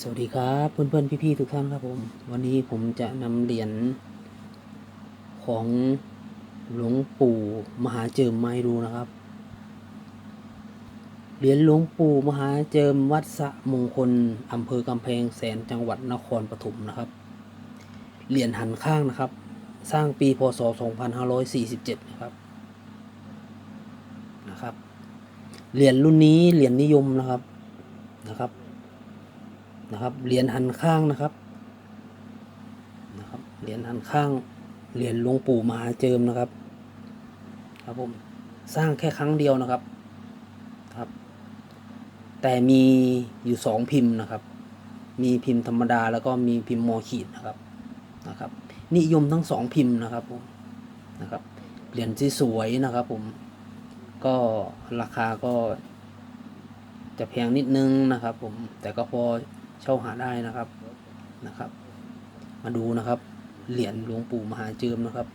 สวัสดีครับเพื่อนๆพี่ๆทุกท่านครับผม วันนี้ผมจะนำเหรียญของหลวงปู่มหาเจิมมาให้ดูนะครับ เหรียญหลวงปู่มหาเจิมวัดสะมงคลอำเภอกำแพงแสนจังหวัดนครปฐมนะครับ เหรียญหันข้างนะครับ สร้างปีพศ 2547 นะครับนะครับ เหรียญรุ่นนี้เหรียญนิยมนะครับนะครับ นะครับเหรียญหันข้างนะครับนะครับเหรียญหันข้างเหรียญหลวงปู่มหาเจิมนะครับ ครับผมสร้างแค่ครั้งเดียวนะครับครับ แต่มีอยู่สองพิมพ์นะครับ มีพิมพ์ธรรมดาแล้วก็มีพิมพ์มอขีดนะครับนะครับ นิยมทั้งสองพิมพ์นะครับผมนะครับเหรียญที่สวยนะครับ ผมก็ราคาก็จะแพงนิดนึงนะครับ ผมแต่ก็พอ เช่าหาได้นะครับนะครับ มาดูนะครับ เหรียญหลวงปู่มหาเจิมนะครับ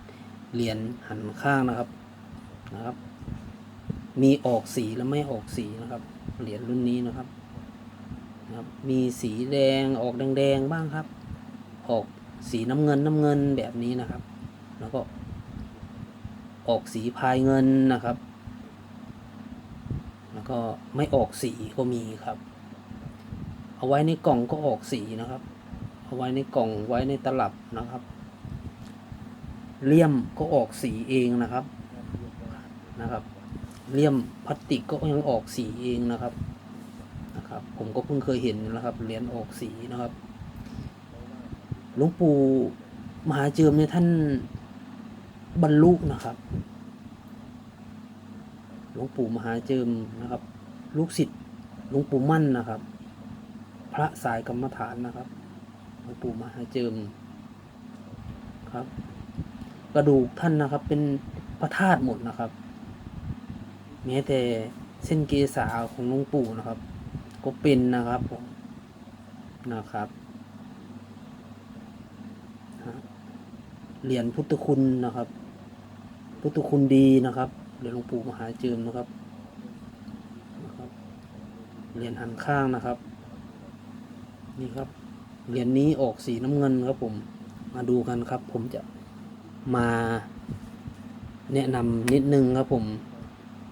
เหรียญหันข้างนะครับนะครับ มีออกสีและไม่ออกสีนะครับ เหรียญรุ่นนี้นะครับนะครับ มีสีแดงออกแดงๆบ้างครับ ออกสีน้ำเงินน้ำเงินแบบนี้นะครับ แล้วก็ออกสีพายเงินนะครับ แล้วก็ไม่ออกสีก็มีครับ เอาไว้ในกล่องก็ออกสีนะครับ เอาไว้ในกล่องไว้ในตลับนะครับ เลี่ยมก็ออกสีเองนะครับนะครับ เลี่ยมพลาสติกก็ยังออกสีเองนะครับนะครับ ผมก็เพิ่งเคยเห็นนะครับเหรียญออกสีนะครับหลวงปู่มหาเจิมเนี่ยท่านบรรลุนะครับหลวงปู่มหาเจิมนะครับ ลูกศิษย์หลวงปู่มั่นนะครับ ระสายกรรมฐานนะครับหลวงปู่มหาเจิมครับ กระดูกท่านนะครับ เป็นพระธาตุหมดนะครับแม้แต่เส้นเกษาของหลวงปู่นะครับ ก็เป็นนะครับผมนะครับเหรียญพุทธคุณนะครับ พุทธคุณดีนะครับเหรียญหลวงปู่มหาเจิมนะครับนะครับเหรียญหันข้างนะครับ นี่ครับ เหรียญนี้ออกสีน้ำเงินครับผม มาดูกันครับ ผมจะมาแนะนำนิดนึงครับผม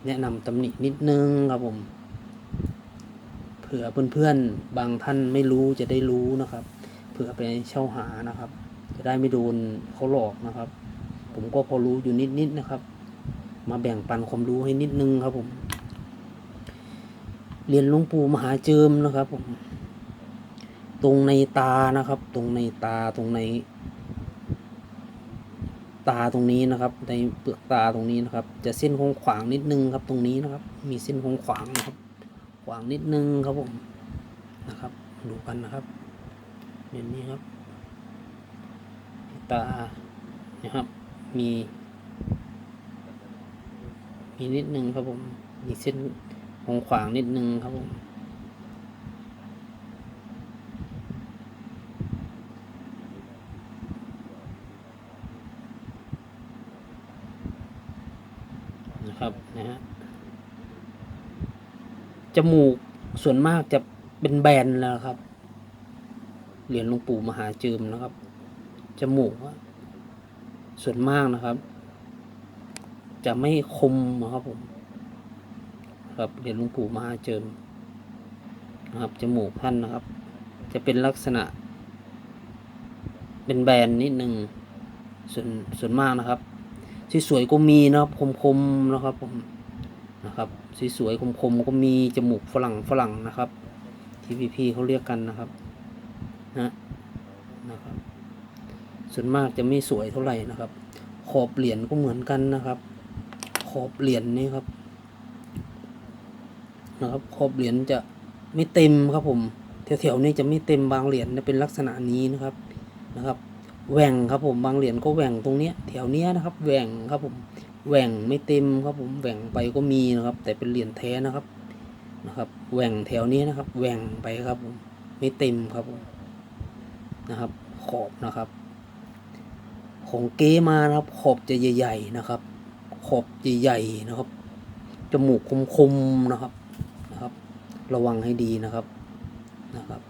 แนะนำตำหนินิดนึงครับผม เผื่อเพื่อนๆ บางท่านไม่รู้จะได้รู้นะครับ เผื่อไปเช่าหานะครับ จะได้ไม่โดนเขาหลอกนะครับ ผมก็พอรู้อยู่นิดๆนะครับ มาแบ่งปันความรู้ให้นิดนึงครับผม เรียนหลวงปู่มหาเจิมนะครับผม ตรงในตานะครับ ตรงในตาตรงใน ตาตรงนี้นะครับ ในเปลือกตาตรงนี้นะครับ จะเส้นคงขวางนิดนึงครับ ตรงนี้นะครับ มีเส้นคงขวางนะครับ ขวางนิดนึงครับผมนะครับ ดูกันนะครับเห็นนี้ครับ ตานะครับ มี มีนิดนึงครับผม มีเส้นคงขวางนิดนึงครับผม นะครับนะฮะ จมูกส่วนมากจะเป็นแบนแล้วครับ เหรียญหลวงปู่มหาจิมนะครับ จมูกส่วนมากนะครับ จะไม่คมนะครับผม ครับเหรียญหลวงปู่มหาจิมนะครับ จมูกท่านนะครับ จะเป็นลักษณะ เป็นแบนนิดหนึ่งส่วนส่วนมากนะครับ ที่สวยก็มีนะครับ คมๆนะครับผมนะครับ สวยๆคมๆก็มีจมูกฝรั่งฝรั่งนะครับ ที่พี่ๆเขาเรียกกันนะครับนะนะครับ ส่วนมากจะไม่สวยเท่าไหร่นะครับ ขอบเหรียญก็เหมือนกันนะครับ ขอบเหรียญนี่ครับ นะครับ ขอบเหรียญจะไม่เต็มครับผมแถวๆนี้จะไม่เต็มบางเหรียญจะเป็นลักษณะนี้นะครับนะครับแหว่งครับผมบางเหรียญก็แหว่งตรงเนี้ยแถวเนี้ยนะครับแหว่งครับผม แหว่งไม่เต็มครับผมแหว่งไปก็มีนะครับ แต่เป็นเหรียญแท้นะครับนะครับแหว่งแถวนี้นะครับแหว่งไปครับผมไม่เต็มครับผมนะครับ ขอบนะครับ ของเก้มานะครับ ขอบจะใหญ่ๆนะครับ ขอบใหญ่ๆนะครับจมูกคมๆนะครับนะครับ ระวังให้ดีนะครับนะครับ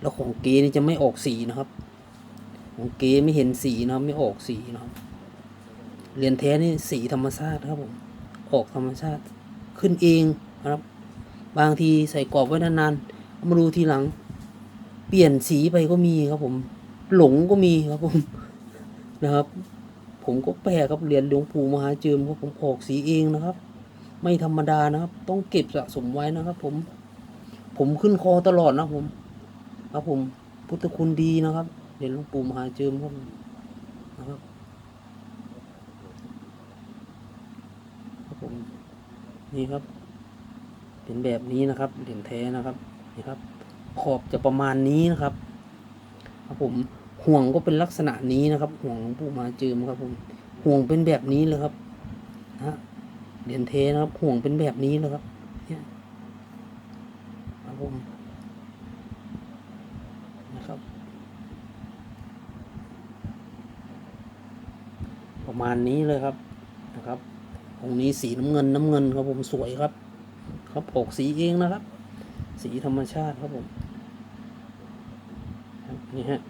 แล้วของเกนี่จะไม่ออกสีนะครับ ของเกไม่เห็นสีนะครับไม่ออกสีนะครับ เหรียญแท้นี่สีธรรมชาติครับผมออกธรรมชาติขึ้นเองนะครับ บางทีใส่กรอบไว้นานๆมาดูทีหลัง เปลี่ยนสีไปก็มีครับผม หลงก็มีครับผมนะครับ ผมก็แปลครับเหรียญหลวงปู่มหาเจิมครับผมออกสีเองนะครับ ไม่ธรรมดานะครับ ต้องเก็บสะสมไว้นะครับ ผม ผมขึ้นคอตลอดนะผม ครับผมพุทธคุณดีนะครับเหรียญหลวงปู่มหาเจิมครับผมนะครับครับ ผมนี่ครับ เป็นแบบนี้นะครับเหรียญแท้นะครับนี่ครับ ขอบจะประมาณนี้นะครับ ครับผมห่วงก็เป็นลักษณะนี้นะครับ ห่วงหลวงปู่มาเจิมครับ ผมห่วงเป็นแบบนี้เลยครับนะฮะเหรียญเทนะครับ ห่วงเป็นแบบนี้เลยครับเนี่ยครับผมนะครับ ประมาณนี้เลยครับ องค์นี้สีน้ำเงินน้ำเงินครับผมสวยครับครับออกสีเองนะครับ สีธรรมชาติครับผมนี่ฮะ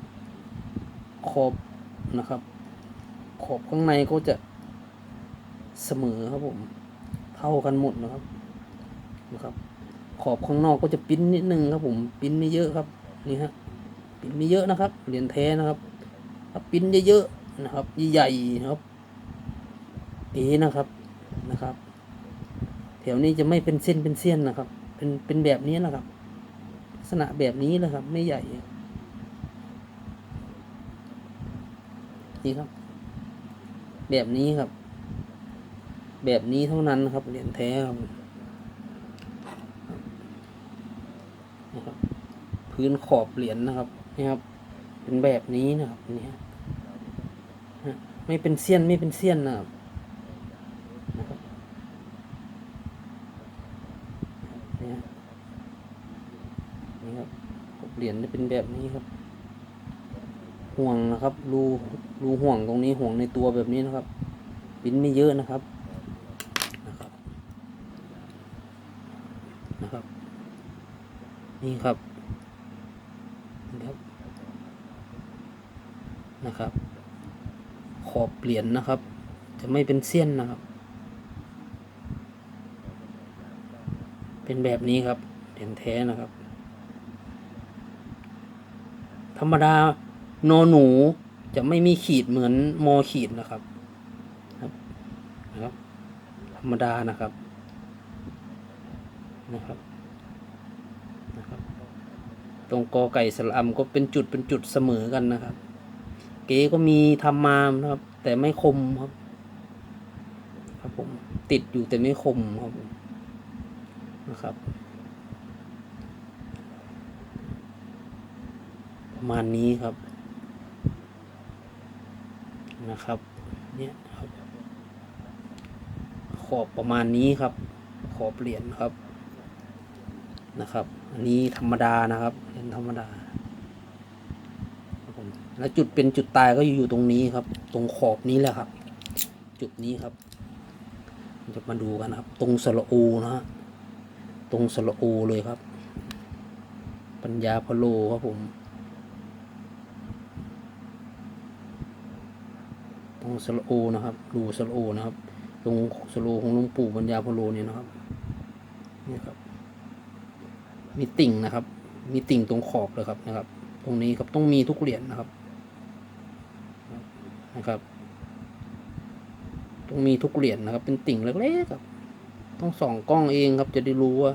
ขอบนะครับ ขอบข้างในก็จะเสมอครับผม เท่ากันหมดนะครับนะครับ ขอบข้างนอกก็จะปิ้นนิดนึงครับผม ปิ้นไม่เยอะครับนี่ฮะปิ้นไม่เยอะนะครับเหรียญแท้นะครับถ้าปิ้นเยอะๆนะครับ ใหญ่ๆนะครับเอ๋นะครับ นะครับ แถวนี้จะไม่เป็นเส้นเป็นเส้นนะครับ เป็นเป็นแบบนี้นะครับ ลักษณะแบบนี้นะครับ ไม่ใหญ่ นี่ครับ แบบนี้ครับ แบบนี้เท่านั้นนะครับเหรียญแท้ครับนะครับ พื้นขอบเหรียญนะครับนี่ครับ เป็นแบบนี้นะครับนี่ฮะไม่เป็นเสี้ยนไม่เป็นเสี้ยนนะครับ นี่ฮะนี่ครับกบเหรียญ จะเป็นแบบนี้ครับ ห่วงนะครับ รูรูห่วงตรงนี้ห่วงในตัวแบบนี้นะครับ ปิ้นไม่เยอะนะครับนะครับ นะครับ นี่ครับนี่ครับ นะครับ ขอบเหรียญนะครับ จะไม่เป็นเสี้ยนนะครับ เป็นแบบนี้ครับเหรียญแท้นะครับ ธรรมดานอหนูจะไม่มีขีดเหมือนมอขีดนะครับนะครับ ธรรมดานะครับนะครับนะครับ ตรงกอไก่สระอำก็เป็นจุดเป็นจุดเสมอกันนะครับ เก๋ก็มีทำมานะครับ แต่ไม่คมครับ ครับผมติดอยู่แต่ไม่คมครับผมนะครับ ประ มาณนี้ครับ นะครับ เนี่ยครับ ขอบประมาณนี้ครับ ขอบเหรียญครับ นะครับ อันนี้ธรรมดานะครับเหรียญธรรมดาครับผมแล้วจุดเป็นจุดตายก็อยู่ตรงนี้ครับ ตรงขอบนี้แหละครับ จุดนี้ครับจะมาดูกันครับ ตรงสระโอนะฮะตรงสระโอเลยครับ ปัญญาพโลครับผม ตรง สโอนะครับดูสโอนะครับตรงสโอของหลวงปู่ปัญญาพโลเนี่ยนะครับนี่ครับ มีติ่งนะครับ มีติ่งตรงขอบเลยครับนะครับ ตรงนี้ครับต้องมีทุกเหรียญนะครับนะครับต้องมีทุกเหรียญนะครับ เป็นติ่งเล็กๆครับ ต้องส่องกล้องเองครับ จะได้รู้ว่า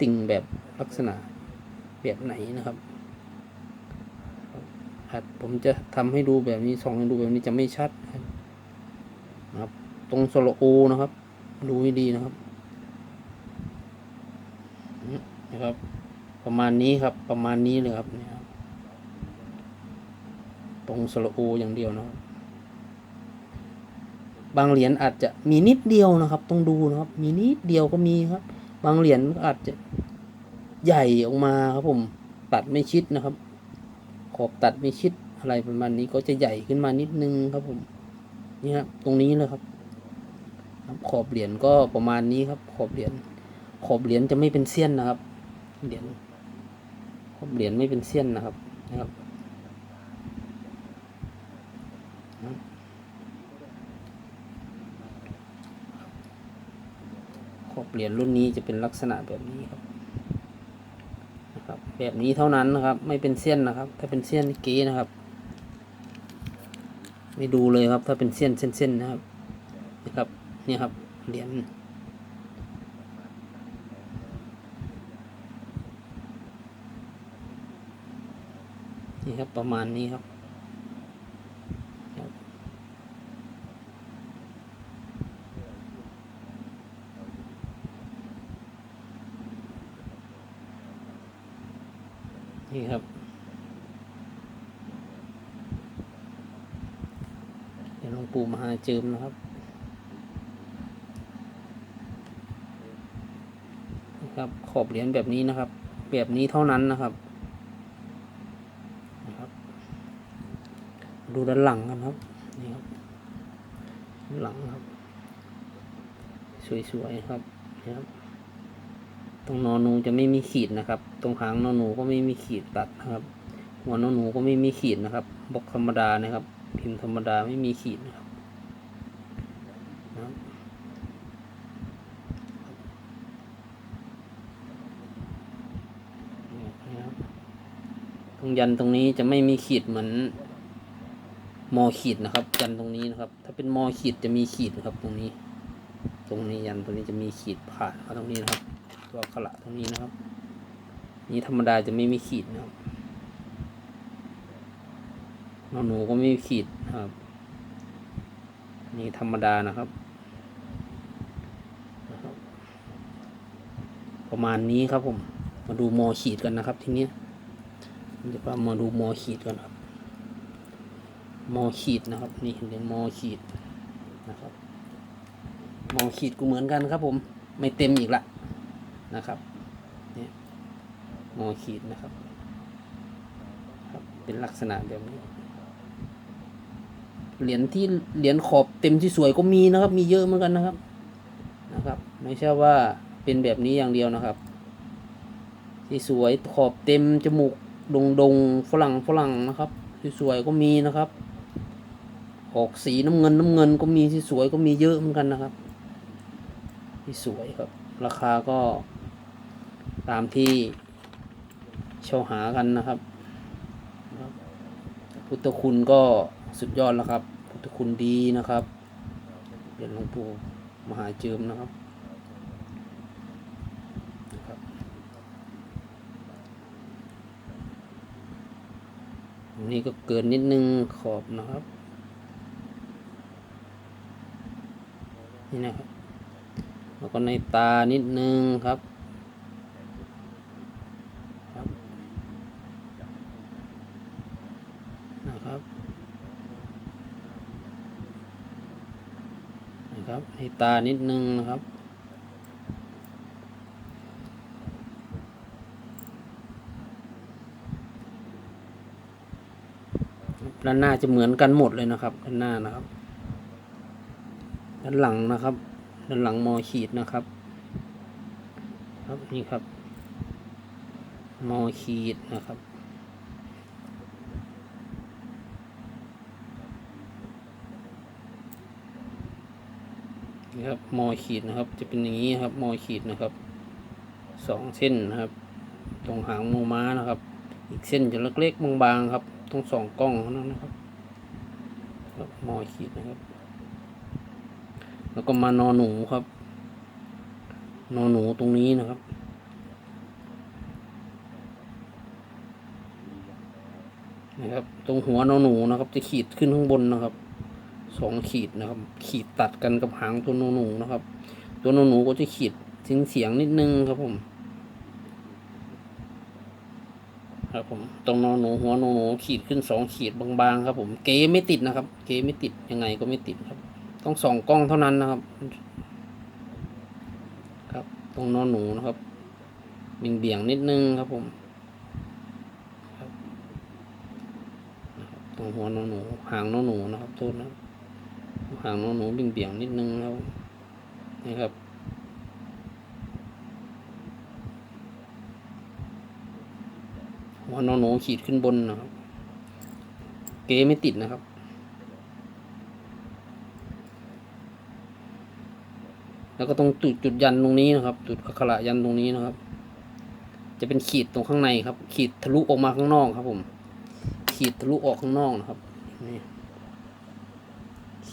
ติ่งแบบลักษณะแบบไหนนะครับ อาจผมจะทำให้ดูแบบนี้ส่องให้ดูแบบนี้จะไม่ชัดนะครับ ตรงโซโลโอนะครับ ดูให้ดีนะครับนะครับ ประมาณนี้ครับ ประมาณนี้เลยครับเนี่ยตรงโซโลโออย่างเดียวนะครับบางเหรียญอาจจะมีนิดเดียวนะครับ ต้องดูนะครับ มีนิดเดียวก็มีครับ บางเหรียญก็อาจจะใหญ่ออกมาครับผม ตัดไม่ชิดนะครับ ขอบตัดไม่ชิดอะไรประมาณนี้ก็จะใหญ่ขึ้นมานิดนึงครับผมนี่ครับตรงนี้เลยครับ ครับ ขอบเหรียญก็ประมาณนี้ครับ ขอบเหรียญขอบเหรียญจะไม่เป็นเสี้ยนนะครับ เหรียญขอบเหรียญไม่เป็นเส้นนะครับนะครับขอบเหรียญรุ่นนี้จะเป็นลักษณะแบบนี้ครับ แบบนี้เท่านั้นนะครับ ไม่เป็นเส้นนะครับ ถ้าเป็นเส้นนี่เก๋นะครับ ไม่ดูเลยครับ ถ้าเป็นเส้นเส้นๆนะครับนะครับนี่ครับเหรียญนี่ครับประมาณนี้ครับ นี่ครับ เดี๋ยวหลวงปู่มหาเจิมนะครับ นะครับ ขอบเหรียญแบบนี้นะครับ แบบนี้เท่านั้นนะครับนะครับ ดูด้านหลังกันครับ นี่ครับ หลังครับ สวยๆครับนี่ครับ ตรงนอนูจะไม่มีขีดนะครับ ตรงหางนอนูก็ไม่มีขีดตัดนะครับ หัวนอนูก็ไม่มีขีดนะครับบล็อกธรรมดานะครับ พิมพ์ธรรมดาไม่มีขีดนะครับตรงยันตรงนี้จะไม่มีขีดเหมือนมอขีดนะครับยันตรงนี้นะครับ ถ้าเป็นมอขีดจะมีขีดนะครับ ตรงนี้ ตรงนี้ยันตรงนี้จะมีขีดผ่านมาตรงนี้นะครับ ตัวอักขระตรงนี้นะครับ นี่ธรรมดาจะไม่มีขีดนะครับนอนหนูก็ไม่มีขีดนะครับ นี่ธรรมดานะครับ ประมาณนี้ครับผม มาดูมอขีดกันนะครับ ทีนี้เดี๋ยวเรามาดูมอขีดกันครับ มอขีดนะครับ นี่เรียนมอขีดนะครับมอขีดก็เหมือนกันครับผม ไม่เต็มอีกละ นะครับเนี่ยมอขีดนะครับครับ เป็นลักษณะแบบนี้ เหรียญที่เหรียญขอบเต็มที่สวยก็มีนะครับ มีเยอะเหมือนกันนะครับนะครับ ไม่ใช่ว่าเป็นแบบนี้อย่างเดียวนะครับ ที่สวยขอบเต็มจมูกดงดงๆฝรั่งฝรั่งนะครับที่สวยก็มีนะครับ ออกสีน้ำเงินน้ำเงินก็มีที่สวยก็มีเยอะเหมือนกันนะครับ ที่สวยครับ ราคาก็ ตามที่เช่าหากันนะครับ พุทธคุณก็สุดยอดแล้วครับ พุทธคุณดีนะครับเรียนหลวงปู่มหาเจิมนะครับนี่ก็เกินนิดนึงขอบนะครับ นี่นะครับแล้วก็ในตานิดนึงครับนะครับนะครับใน ตานิดนึงนะครับ ด้านหน้าจะเหมือนกันหมดเลยนะครับ ด้านหน้านะครับ ด้านหลังนะครับ ด้านหลังมอขีดนะครับ ครับนี่ครับ มอขีดนะครับ ครับมอขีดนะครับ จะเป็นอย่างนี้ครับมอขีดนะครับสองเส้นนะครับ ตรงหางมูม้านะครับ อีกเส้นจะเล็กๆบางๆครับต้องสองกล้องนั้นนะครับครับมอขีดนะครับ แล้วก็มานอหนูครับ นอหนูตรงนี้นะครับนะครับ ตรงหัวนอหนูนะครับ จะขีดขึ้นข้างบนนะครับ สองขีดนะครับ ขีดตัดกันกับหางตัวนอหนูนะครับ ตัวนอหนูก็จะขีดเสียงเสียงนิดนึงครับผม ครับผมตรงนอหนูหัวนหนูขีดขึ้นสองขีดบางๆครับ ผมเก๋ไม่ติดนะครับ เก๋ไม่ติดยังไงก็ไม่ติดครับ ต้องส่องกล้องเท่านั้นนะครับ ครับตรงนอนหนูนะครับเบี่งเบี่ยงนิดนึงครับผมครับตรงหัวนอนหนูหางนอนหนูนะครับโทษนะ หางนอนหนูเบี่ยงเบี่ยงๆนิดนึงครับนี่ครับหัวนอนหนูขีดขึ้นบนนะครับ เกไม่ติดนะครับ แล้วก็ตรงจุดจุดยันตรงนี้นะครับ จุดอักขระยันตรงนี้นะครับ จะเป็นขีดตรงข้างในครับ ขีดทะลุออกมาข้างนอกครับผม ขีดทะลุออกข้างนอกนะครับนี่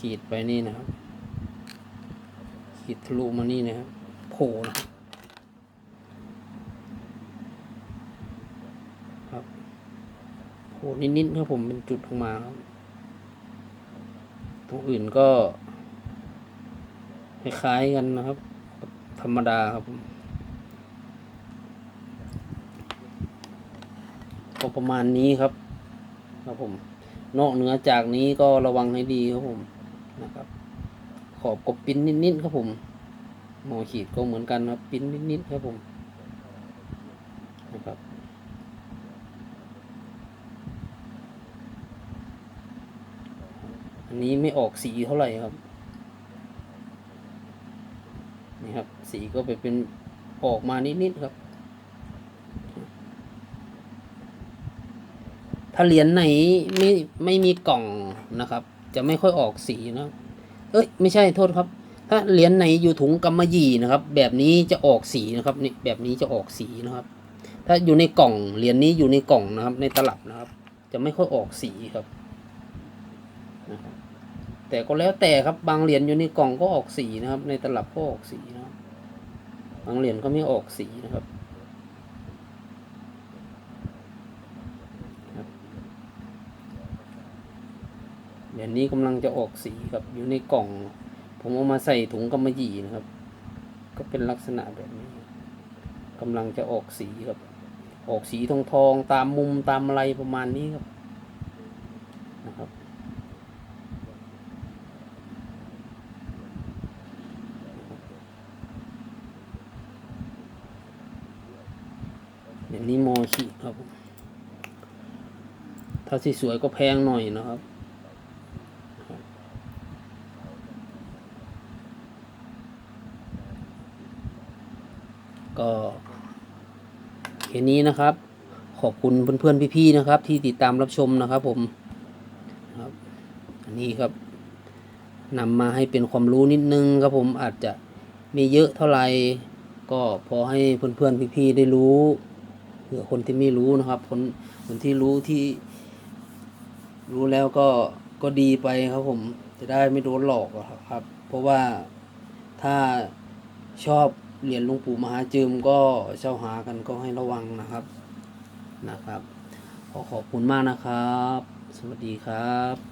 ขีดไปนี่นะครับ ขีดทะลุมานี่นะครับโผล่นะครับโผล่นิดๆครับผมเป็นจุดออกมาครับตรงอื่นก็คล้ายๆกันนะครับ ธรรมดาครับผมก็ประมาณนี้ครับ ครับผม นอกเหนือจากนี้ก็ระวังให้ดีครับผม นะครับ ขอบกบปิ้นนิดๆครับผมหมอขีดก็เหมือนกันครับปิ้นนิดๆครับผมนะครับอันนี้ไม่ออกสีเท่าไหร่ครับนี่ครับ สีก็ไปเป็นออกมานิดๆครับ ถ้าเหรียญไหนไม่ไม่มีกล่องนะครับ จะไม่ค่อยออกสีนะ เอ้ยไม่ใช่โทษครับ ถ้าเหรียญไหนอยู่ถุงกำมะหยี่นะครับ แบบนี้จะออกสีนะครับนี่แบบนี้จะออกสีนะครับ ถ้าอยู่ในกล่องเหรียญนี้อยู่ในกล่องนะครับ ในตลับนะครับ จะไม่ค่อยออกสีครับ แต่ก็แล้วแต่ครับบางเหรียญอยู่ในกล่องก็ออกสีนะครับ ในตลับก็ออกสีนะครับบางเหรียญก็ไม่ออกสีนะครับ เหรียญนี้กำลังจะออกสีครับอยู่ในกล่อง ผมเอามาใส่ถุงกำมะหยี่นะครับ ก็เป็นลักษณะแบบนี้กำลังจะออกสีครับ ออกสีทองทองตามมุมตามอะไรประมาณนี้ครับนะครับอย่างนี้โมขีครับ ถ้าสีสวยก็แพงหน่อยนะครับ ก็แค่ นี้นะครับ ขอบคุณเพื่อนๆพี่ๆนะครับ ที่ติดตามรับชมนะครับผมครับอันนี้ครับนำมาให้เป็นความรู้นิดนึงครับผมอาจจะไม่เยอะเท่าไหร่ก็พอให้เพื่อนๆพี่ๆได้รู้เผื่อคนที่ไม่รู้นะครับ คนคนที่รู้ที่รู้แล้วก็ก็ดีไปครับผมจะได้ไม่โดนหลอกครับ เพราะว่าถ้าชอบ เหรียญหลวงปู่มหาจืมก็เช่าหากันก็ให้ระวังนะครับนะครับ ขอขอบคุณมากนะครับ สวัสดีครับ